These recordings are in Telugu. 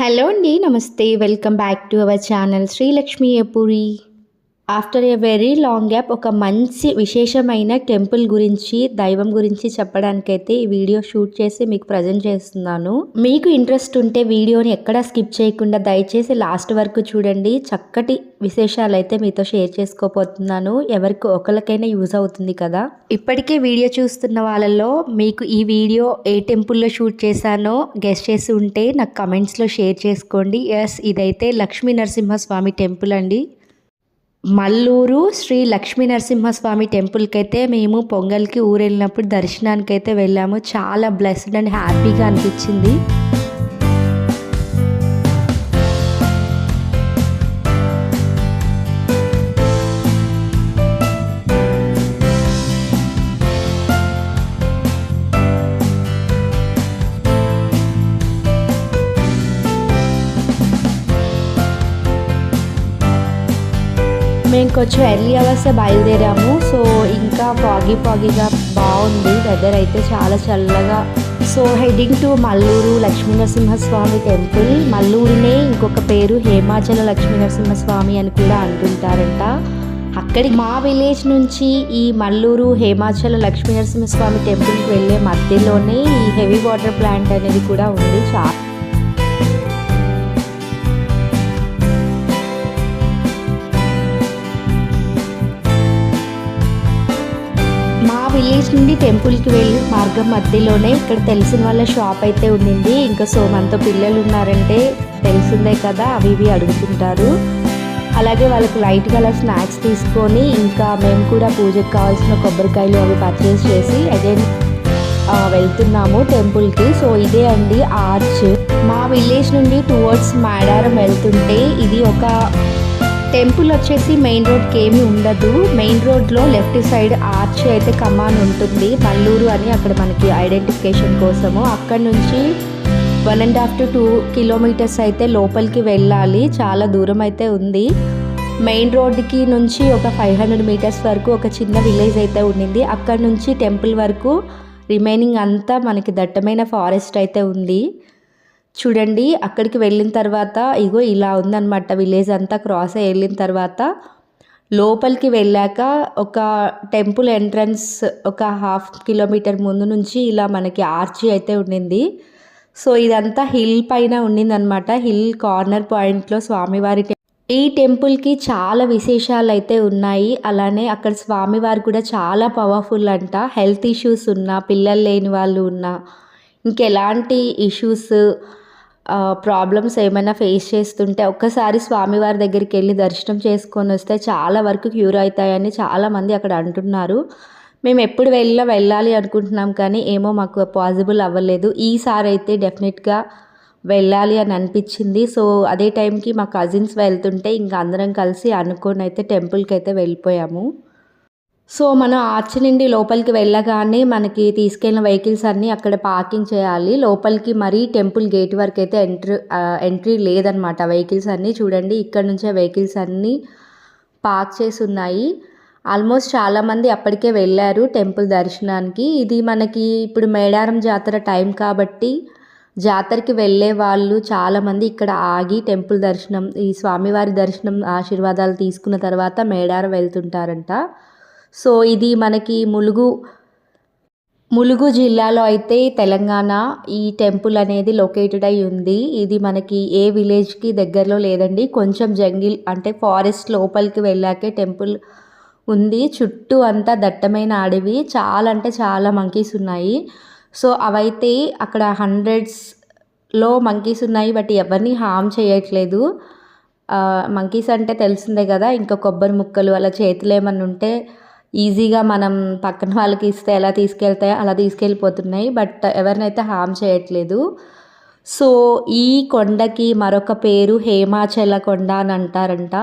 హలో అండి నమస్తే. Welcome back to our channel Srilakshmi Epuri after a very long gap ఒక మంచి విశేషమైన టెంపుల్ గురించి దైవం గురించి చెప్పడానికైతే ఈ వీడియో షూట్ చేసి మీకు ప్రజెంట్ చేస్తున్నాను. మీకు ఇంట్రెస్ట్ ఉంటే వీడియోని ఎక్కడా స్కిప్ చేయకుండా దయచేసి లాస్ట్ వరకు చూడండి. చక్కటి విశేషాలు అయితే మీతో షేర్ చేసుకోబోతున్నాను. ఎవరికి ఒకరికైనా యూజ్ అవుతుంది కదా. ఇప్పటికే వీడియో చూస్తున్న వాళ్ళలో మీకు ఈ వీడియో ఏ టెంపుల్లో షూట్ చేశానో గెస్ట్ చేసి ఉంటే నాకు కమెంట్స్లో షేర్ చేసుకోండి. ఎస్ ఇదైతే లక్ష్మీ నరసింహస్వామి టెంపుల్ అండి. మల్లూరు శ్రీ లక్ష్మీ నరసింహస్వామి టెంపుల్కి అయితే మేము పొంగల్కి ఊరు వెళ్ళినప్పుడు దర్శనానికి అయితే వెళ్ళాము. చాలా బ్లెస్డ్ అండ్ హ్యాపీగా అనిపించింది. కొంచెం ఎర్లీ అవర్స్ బయలుదేరాము. సో ఇంకా పాగి పాగిగా బాగుంది. వెదర్ అయితే చాలా చల్లగా. So heading to Malluru Lakshminarasimhaswamy temple మల్లూరునే ఇంకొక పేరు హేమాచల లక్ష్మీనరసింహస్వామి అని కూడా అంటుంటారంట. అక్కడికి మా విలేజ్ నుంచి ఈ మల్లూరు హేమాచల లక్ష్మీనరసింహస్వామి టెంపుల్కి వెళ్ళే మధ్యలోనే ఈ హెవీ వాటర్ ప్లాంట్ అనేది కూడా ఉంది. చాలా విలేజ్ నుండి టెంపుల్కి వెళ్ళి మార్గం మధ్యలోనే ఇక్కడ తెలిసిన వాళ్ళ షాప్ అయితే ఉండింది. ఇంకా సో మనతో పిల్లలు ఉన్నారంటే తెలిసిందే కదా అవి ఇవి అడుగుతుంటారు. అలాగే వాళ్ళకి లైట్ కలర్ స్నాక్స్ తీసుకొని ఇంకా మేము కూడా పూజకు కావాల్సిన కొబ్బరికాయలు అవి పర్చేస్ చేసి అగైన్ వెళ్తున్నాము టెంపుల్కి సో ఇదే అండి ఆర్చ్ మా విలేజ్ నుండి టువర్డ్స్ మేడారం వెళ్తుంటే ఇది ఒక టెంపుల్ వచ్చేసి మెయిన్ రోడ్కి ఏమీ ఉండదు. మెయిన్ రోడ్లో లెఫ్ట్ సైడ్ ఆర్చ్ అయితే కమాన్ ఉంటుంది. మల్లూరు అని అక్కడ మనకి ఐడెంటిఫికేషన్ కోసము. అక్కడ నుంచి one and half to two kilometers అయితే లోపలికి వెళ్ళాలి. చాలా దూరం అయితే ఉంది. మెయిన్ రోడ్కి నుంచి ఒక ఫైవ్ హండ్రెడ్ మీటర్స్ వరకు ఒక చిన్న విలేజ్ అయితే ఉండింది. అక్కడ నుంచి టెంపుల్ వరకు రిమైనింగ్ అంతా మనకి దట్టమైన ఫారెస్ట్ అయితే ఉంది. చూడండి అక్కడికి వెళ్ళిన తర్వాత ఇగో ఇలా ఉందన్నమాట. విలేజ్ అంతా క్రాస్ అయ్యి వెళ్ళిన తర్వాత లోపలికి వెళ్ళాక ఒక టెంపుల్ ఎంట్రన్స్ ఒక హాఫ్ కిలోమీటర్ ముందు నుంచి ఇలా మనకి ఆర్చి అయితే ఉండింది. సో ఇదంతా హిల్ పైన ఉండిందనమాట హిల్ కార్నర్ పాయింట్లో స్వామివారి ఈ టెంపుల్కి చాలా విశేషాలు అయితే ఉన్నాయి. అలానే అక్కడ స్వామివారు కూడా చాలా పవర్ఫుల్ అంట. హెల్త్ ఇష్యూస్ ఉన్నా పిల్లలు లేని వాళ్ళు ఉన్నా ఇంకెలాంటి ఇష్యూస్ ప్రాబ్లమ్స్ ఏమైనా ఫేస్ చేస్తుంటే ఒక్కసారి స్వామివారి దగ్గరికి వెళ్ళి దర్శనం చేసుకొని వస్తే చాలా వరకు క్యూర్ అవుతాయని చాలామంది అక్కడ అంటున్నారు. మేము ఎప్పుడు వెళ్ళినా వెళ్ళాలి అనుకుంటున్నాం కానీ ఏమో మాకు పాసిబుల్ అవ్వలేదు. ఈసారి అయితే డెఫినెట్గా వెళ్ళాలి అని అనిపించింది. సో అదే టైంకి మా కజిన్స్ వెళ్తుంటే ఇంకా అందరం కలిసి అనుకొని అయితే టెంపుల్కి అయితే వెళ్ళిపోయాము. సో మనం ఆర్చ్ నుండి లోపలికి వెళ్ళగానే మనకి తీసుకెళ్ళిన వెహికల్స్ అన్నీ అక్కడ పార్కింగ్ చేయాలి. లోపలికి మరీ టెంపుల్ గేట్ వరకు అయితే ఎంట్రీ ఎంట్రీ లేదనమాట వెహికల్స్ అన్నీ చూడండి ఇక్కడ నుంచే వెహికల్స్ అన్నీ పార్క్ చేసి ఉన్నాయి. ఆల్మోస్ట్ చాలామంది అప్పటికే వెళ్ళారు టెంపుల్ దర్శనానికి. ఇది మనకి ఇప్పుడు మేడారం జాతర టైం కాబట్టి జాతరకి వెళ్ళే వాళ్ళు చాలామంది ఇక్కడ ఆగి టెంపుల్ దర్శనం ఈ స్వామివారి దర్శనం ఆశీర్వాదాలు తీసుకున్న తర్వాత మేడారం వెళ్తుంటారంట. సో ఇది మనకి ములుగు ములుగు జిల్లాలో అయితే తెలంగాణ ఈ టెంపుల్ అనేది లొకేటెడ్ అయి ఉంది. ఇది మనకి ఏ విలేజ్కి దగ్గరలో లేదండి. కొంచెం జంగిల్ అంటే ఫారెస్ట్ లోపలికి వెళ్ళాకే టెంపుల్ ఉంది. చుట్టూ అంతా దట్టమైన అడవి చాలా అంటే చాలా మంకీస్ ఉన్నాయి. సో అవైతే అక్కడ హండ్రెడ్స్లో మంకీస్ ఉన్నాయి బట్ ఎవరిని హామ్ చేయట్లేదు. మంకీస్ అంటే తెలిసిందే కదా ఇంకా కొబ్బరి ముక్కలు అలా చేతులు ఏమన్నా ఉంటే ఈజీగా మనం పక్కన వాళ్ళకి ఇస్తే ఎలా తీసుకెళ్తాయో అలా తీసుకెళ్ళిపోతున్నాయి. బట్ ఎవరినైతే హామ్ చేయట్లేదు. సో ఈ కొండకి మరొక పేరు హేమాచల కొండ అని అంటారంట.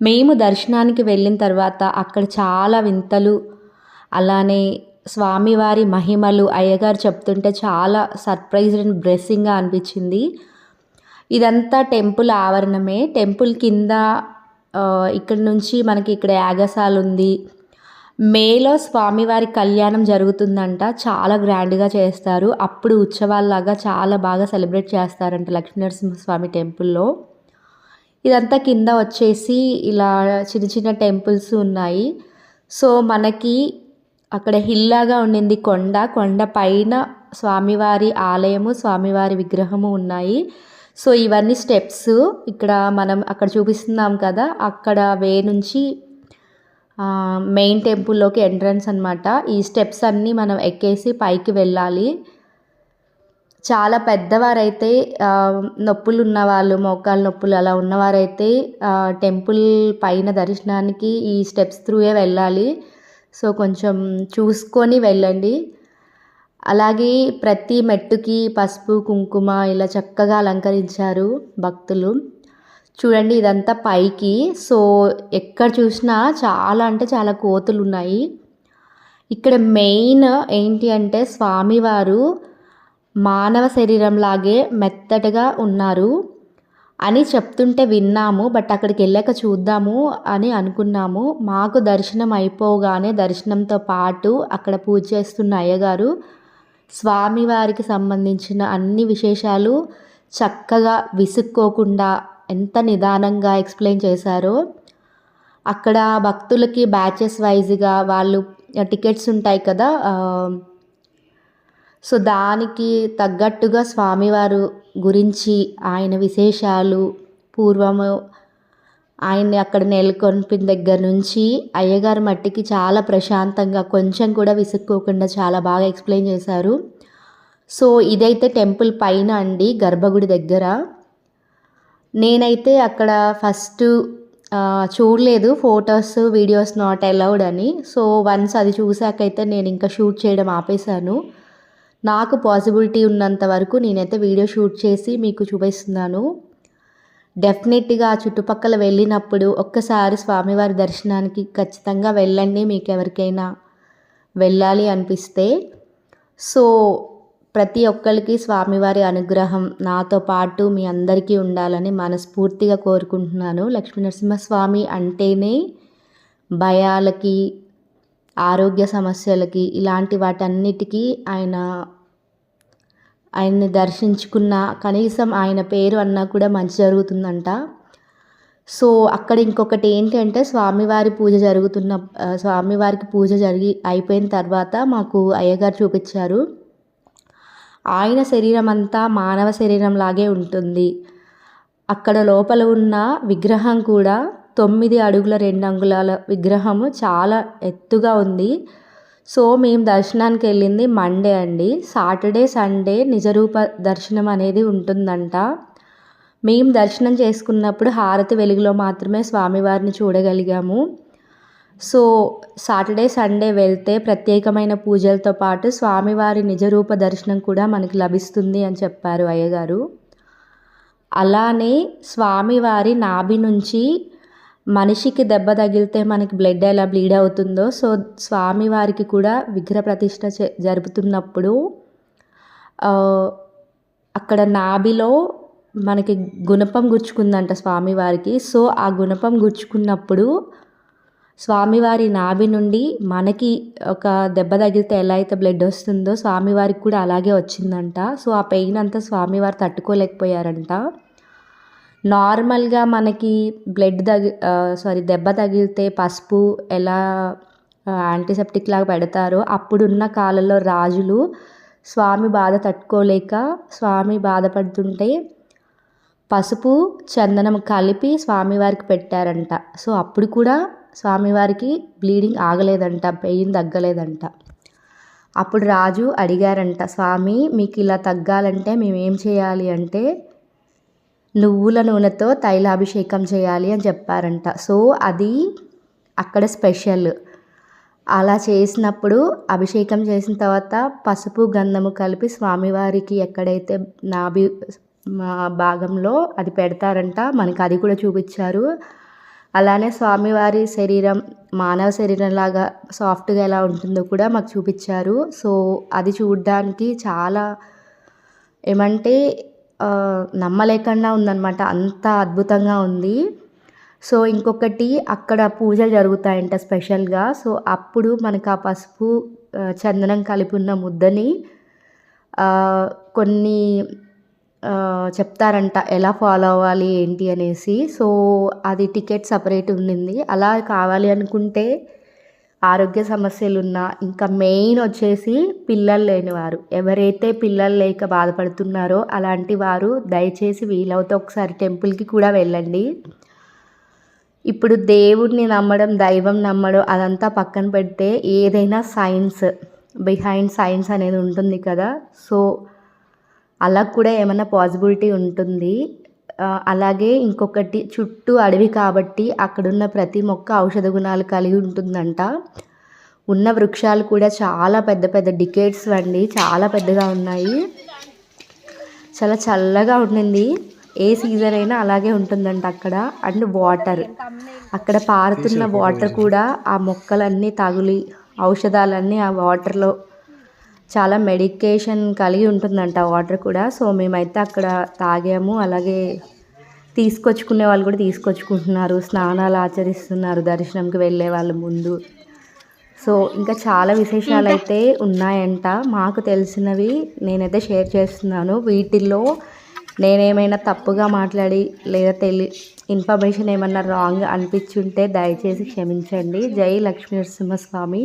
మేము దర్శనానికి వెళ్ళిన తర్వాత అక్కడ చాలా వింతలు అలానే స్వామివారి మహిమలు అయ్యగారు చెప్తుంటే చాలా సర్ప్రైజ్ అండ్ బ్లెస్సింగ్గా అనిపించింది. ఇదంతా టెంపుల్ ఆవరణమే. టెంపుల్ కింద ఇక్కడ నుంచి మనకి ఇక్కడ యాగసాలు ఉంది. మేలో స్వామివారి కళ్యాణం జరుగుతుందంట. చాలా గ్రాండ్గా చేస్తారు. అప్పుడు ఉత్సవాల్లాగా చాలా బాగా సెలబ్రేట్ చేస్తారంట లక్ష్మీనరసింహస్వామి టెంపుల్లో. ఇదంతా కింద వచ్చేసి ఇలా చిన్న చిన్న టెంపుల్స్ ఉన్నాయి. సో మనకి అక్కడ హిల్లాగా ఉండింది కొండ. కొండ పైన స్వామివారి ఆలయము స్వామివారి విగ్రహము ఉన్నాయి. సో ఇవన్నీ స్టెప్స్. ఇక్కడ మనం అక్కడ చూపిస్తున్నాం కదా అక్కడ వే నుంచి మెయిన్ టెంపుల్లోకి ఎంట్రన్స్ అనమాట ఈ స్టెప్స్ అన్నీ మనం ఎక్కేసి పైకి వెళ్ళాలి. చాలా పెద్దవారైతే నొప్పులు ఉన్నవాళ్ళు మోకాలు నొప్పులు అలా ఉన్నవారైతే టెంపుల్ పైన దర్శనానికి ఈ స్టెప్స్ త్రూయే వెళ్ళాలి. సో కొంచెం చూసుకొని వెళ్ళండి. అలాగే ప్రతి మెట్టుకి పసుపు కుంకుమ ఇలా చక్కగా అలంకరించారు భక్తులు. చూడండి ఇదంతా పైకి. సో ఎక్కడ చూసినా చాలా అంటే చాలా కోతులు ఉన్నాయి ఇక్కడ మెయిన్ ఏంటి అంటే స్వామివారు మానవ శరీరంలాగే మెత్తటగా ఉన్నారు అని చెప్తుంటే విన్నాము బట్ అక్కడికి వెళ్ళాక చూద్దాము అని అనుకున్నాము. మాకు దర్శనం అయిపోగానే దర్శనంతో పాటు అక్కడ పూజ చేస్తున్న అయ్యగారు స్వామివారికి సంబంధించిన అన్ని విశేషాలు చక్కగా విసుక్కోకుండా ఎంత నిదానంగా ఎక్స్ప్లెయిన్ చేశారో. అక్కడ భక్తులకి బ్యాచెస్ వైజ్గా వాళ్ళు టికెట్స్ ఉంటాయి కదా సో దానికి తగ్గట్టుగా స్వామివారు గురించి ఆయన విశేషాలు పూర్వము ఆయన్ని అక్కడ నెలకొల్పిన దగ్గర నుంచి అయ్యగారి మట్టికి చాలా ప్రశాంతంగా కొంచెం కూడా విసుక్కోకుండా చాలా బాగా ఎక్స్ప్లెయిన్ చేశారు. సో ఇదైతే టెంపుల్ పైన అండి గర్భగుడి దగ్గర. నేనైతే అక్కడ ఫస్ట్ చూడలేదు ఫొటోస్ వీడియోస్ నాట్ అలౌడ్ అని. సో వన్స్ అది చూసాకైతే నేను ఇంకా షూట్ చేయడం ఆపేశాను. నాకు పాసిబిలిటీ ఉన్నంత వరకు నేనైతే వీడియో షూట్ చేసి మీకు చూపిస్తున్నాను. డెఫినెట్గా చుట్టుపక్కల వెళ్ళినప్పుడు ఒక్కసారి స్వామివారి దర్శనానికి ఖచ్చితంగా వెళ్ళండి. మీకు ఎవరికైనా వెళ్ళాలి అనిపిస్తే. సో ప్రతి ఒక్కరికి స్వామివారి అనుగ్రహం నాతో పాటు మీ అందరికీ ఉండాలని మనస్ఫూర్తిగా కోరుకుంటున్నాను. లక్ష్మీనరసింహస్వామి అంటేనే భయాలకి ఆరోగ్య సమస్యలకి ఇలాంటి వాటన్నిటికీ ఆయన ఆయన్ని దర్శించుకున్న కనీసం ఆయన పేరు అన్నా కూడా మంచి జరుగుతుందంట. సో అక్కడ ఇంకొకటి ఏంటంటే స్వామివారి పూజ జరుగుతున్న స్వామివారికి పూజ జరిగి అయిపోయిన తర్వాత మాకు అయ్యగారు చూపించారు. ఆయన శరీరం అంతా మానవ శరీరం లాగే ఉంటుంది. అక్కడ లోపల ఉన్న విగ్రహం కూడా తొమ్మిది అడుగుల రెండు అంగుళాల విగ్రహము చాలా ఎత్తుగా ఉంది. సో మేము దర్శనానికి వెళ్ళింది మండే అండి. సాటర్డే సండే నిజరూప దర్శనం అనేది ఉంటుందంట. మేము దర్శనం చేసుకున్నప్పుడు హారతి వెలుగులో మాత్రమే స్వామివారిని చూడగలిగాము. సో సాటర్డే సండే వెళ్తే ప్రత్యేకమైన పూజలతో పాటు స్వామివారి నిజరూప దర్శనం కూడా మనకి లభిస్తుంది అని చెప్పారు అయ్యగారు. అలానే స్వామివారి నాభి నుంచి మనిషికి దెబ్బ తగిలితే మనకి బ్లడ్ ఎలా బ్లీడ్ అవుతుందో సో స్వామివారికి కూడా విగ్రహ ప్రతిష్ట జరుపుతున్నప్పుడు అక్కడ నాభిలో మనకి గుణపం గుచ్చుకుందంట స్వామివారికి. సో ఆ గుణపం గుచ్చుకున్నప్పుడు స్వామివారి నాభి నుండి మనకి ఒక దెబ్బ తగిలితే ఎలా అయితే బ్లడ్ వస్తుందో స్వామివారికి కూడా అలాగే వచ్చిందంట. సో ఆ పెయిన్ అంతా స్వామివారు తట్టుకోలేకపోయారంట. నార్మల్గా మనకి బ్లడ్ తగి సారీ దెబ్బ తగిలితే పసుపు ఎలా యాంటీసెప్టిక్ లాగా పెడతారో అప్పుడున్న కాలంలో రాజులు స్వామి బాధ తట్టుకోలేక స్వామి బాధపడుతుంటే పసుపు చందనం కలిపి స్వామివారికి పెట్టారంట. సో అప్పుడు కూడా స్వామివారికి బ్లీడింగ్ ఆగలేదంట పెయిన్ తగ్గలేదంట. అప్పుడు రాజు అడిగారంట స్వామి మీకు ఇలా తగ్గాలంటే మేమేం చేయాలి అంటే నువ్వుల నూనెతో తైలాభిషేకం చేయాలి అని చెప్పారంట. సో అది అక్కడ స్పెషల్. అలా చేసినప్పుడు అభిషేకం చేసిన తర్వాత పసుపు గంధము కలిపి స్వామివారికి ఎక్కడైతే నాభి భాగంలో అది పెడతారంట. మనకి అది కూడా చూపించారు. అలానే స్వామివారి శరీరం మానవ శరీరం లాగా సాఫ్ట్గా ఎలా ఉంటుందో కూడా మాకు చూపించారు. సో అది చూడడానికి చాలా ఏమంటే నమ్మలేకుండా ఉందన్నమాట. అంత అద్భుతంగా ఉంది. సో ఇంకొకటి అక్కడ పూజలు జరుగుతాయంట స్పెషల్గా. సో అప్పుడు మనకు ఆ పసుపు చందనం కలిపి ఉన్న ముద్దని కొన్ని చెప్తారంట ఎలా ఫాలో అవ్వాలి ఏంటి అనేసి. సో అది టికెట్ సపరేట్ ఉండింది. అలా కావాలి అనుకుంటే ఆరోగ్య సమస్యలు ఉన్న ఇంకా మెయిన్ వచ్చేసి పిల్లలు లేనివారు. ఎవరైతే పిల్లలు లేక బాధపడుతున్నారో అలాంటి వారు దయచేసి వీలవుతే ఒకసారి టెంపుల్కి కూడా వెళ్ళండి. ఇప్పుడు దేవుడిని నమ్మడం దైవం నమ్మడం అదంతా పక్కన పెడితే ఏదైనా సైన్స్ బిహైండ్ సైన్స్ అనేది ఉంటుంది కదా. సో అలా కూడా ఏమైనా పాసిబిలిటీ ఉంటుంది. అలాగే ఇంకొకటి చుట్టూ అడవి కాబట్టి అక్కడున్న ప్రతి మొక్క ఔషధ గుణాలు కలిగి ఉంటుందంట. ఉన్న వృక్షాలు కూడా చాలా పెద్ద పెద్ద డికేట్స్ అండి. చాలా పెద్దగా ఉన్నాయి. చాలా చల్లగా ఉండింది. ఏ సీజన్ అయినా అలాగే ఉంటుందంట అక్కడ. And water. అక్కడ పారుతున్న వాటర్ కూడా ఆ మొక్కలన్నీ తగులి ఔషధాలన్నీ ఆ వాటర్లో చాలా మెడికేషన్ కలిగి ఉంటుందంట వాటర్ కూడా. సో మేమైతే అక్కడ తాగాము. అలాగే తీసుకొచ్చుకునే వాళ్ళు కూడా తీసుకొచ్చుకుంటున్నారు. స్నానాలు ఆచరిస్తున్నారు. దర్శనంకి వెళ్ళే వాళ్ళ ముందు. సో ఇంకా చాలా విశేషాలు అయితే ఉన్నాయంట. మాకు తెలిసినవి నేనైతే షేర్ చేస్తున్నాను. వీటిల్లో నేనేమైనా తప్పుగా మాట్లాడి లేదా తెలి ఇన్ఫర్మేషన్ ఏమన్నా రాంగ్ అనిపించుంటే దయచేసి క్షమించండి. జై లక్ష్మీ నరసింహస్వామి